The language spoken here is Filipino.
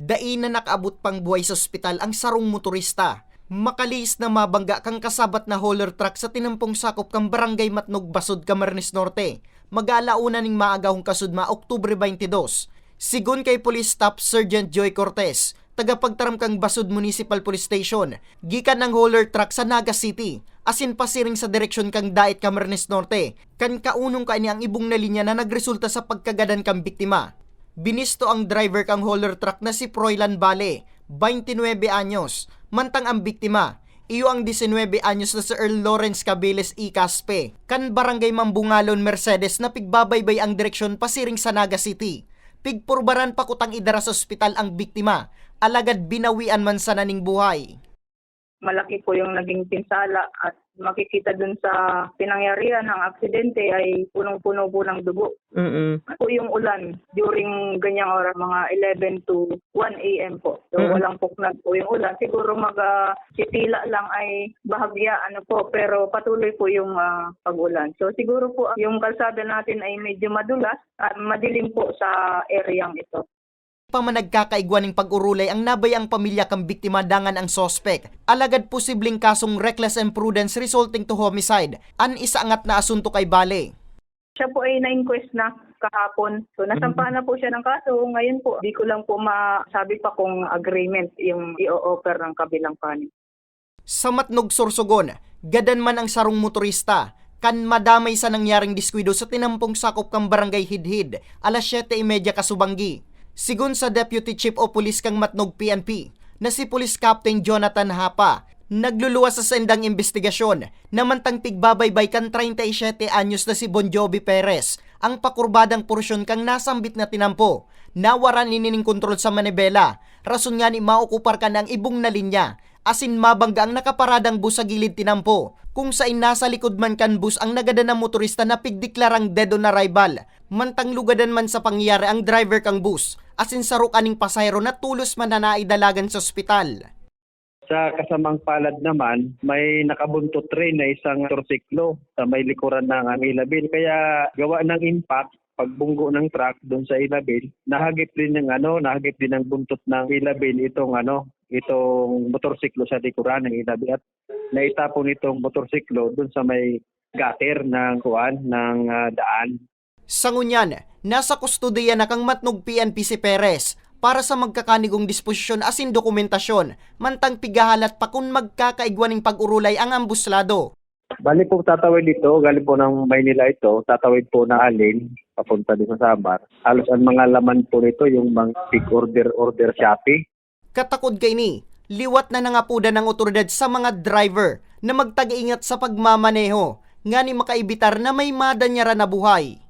Dai na nakaabot pang buhay sa ospital ang sarong motorista. Makalis na mabangga kang kasabat na hauler truck sa tinampong sakop kang barangay Matnog Basod, Camarines Norte. Mag-alauna ning maagahong kasudma Oktubre 22. Sigun kay Police Staff Sergeant Joy Cortez, tagapagtaram kang Basod Municipal Police Station, gikan ng hauler truck sa Naga City, asin pasiring sa direksyon kang Dait Camarines Norte, kan kaunong ka ang ibong na linya na nagresulta sa pagkagadan kang biktima. Binisto ang driver kang hauler truck na si Froilan Bale, 29 anyos, mantang ang biktima, iyo ang 19 anyos na si Earl Lawrence Cabeles E. Caspe, kan barangay Mambungalon Mercedes na pigbabaybay ang direksyon pasiring sa Naga City. Pigpurbaran pa kutang idara sa ospital ang biktima, alagad binawian man sa naning buhay. Malaki po yung naging pinsala at makikita dun sa pinangyarihan ng aksidente ay punong-puno po ng dugo. Mm Po yung ulan during ganyang oras, mga 11 to 1 a.m. po. So Mm. walang puknag po yung ulan. Siguro mag ah, sitila lang ay bahagya ano po pero patuloy po yung ah, pag-ulan. So siguro po yung kalsada natin ay medyo madulas at madilim po sa areang ito. Pa man nagkakaigwan ng pag-urulay ang nabay ang pamilya kang biktima dangan ang sospek. Alagad posibleng kasong reckless imprudence resulting to homicide. An isaangat na asunto kay Bale. Siya po ay na-inquest na kahapon. So nasampahan na po siya ng kaso. Ngayon po, di ko lang po masabi pa kung agreement yung i-offer ng kabilang panig. Sa Matnog Sorsogon, gadan man ang sarong motorista, kan madamay sa nangyaring diskwido sa tinampong sakop kang barangay Hidhid, alas 7.30 kasubanggi. Sigun sa Deputy Chief o Police kang Matnog PNP, na si Police Captain Jonathan Hapa, nagluluwas sa sendang investigasyon na mantang tigbabaybay kan 37 anyos na si Bon Jovi Perez, ang pakurbadang porsyon kang nasambit na tinampo, nawaran inining kontrol sa manibela, rason nga ni maokupar ka ng ibong na linya, asin mabangga ang nakaparadang bus sa gilid tinampo, kung sa nasa likod man kan bus ang nagada ng motorista na pigdeklarang dead on arrival, mantang lugadan man sa pangyari ang driver kang bus, asin sarok aning pasayro na tulos man na sa ospital. Sa kasamang palad naman, may nakabuntot rin na isang motorsiklo sa may likuran ng ang ilabil. Kaya gawa ng impact, pagbunggo ng truck doon sa ilabil, nahagip din ng ano, nahagip din ng buntot ng ilabil itong ano, itong motorsiklo sa likuran ng ilabil at naitapon itong motorsiklo doon sa may gutter ng kuan ng ah, daan. Sa ngunyan, nasa kustudiya na kang matnog PNP si Perez para sa magkakanigong disposisyon asin dokumentasyon, mantang pigahalat pa kung magkakaigwaning pag-urulay ang ambuslado. Bali po tatawid dito, galing po ng Maynila ito, tatawid po na alin, papunta din sa Samar. Halos ang mga laman po nito, yung mga big order order Shopee. Katakod kay ni, liwat na nangapuda ng otoridad sa mga driver na magtag-ingat sa pagmamaneho, nga ni makaibitar na may madanyara na buhay.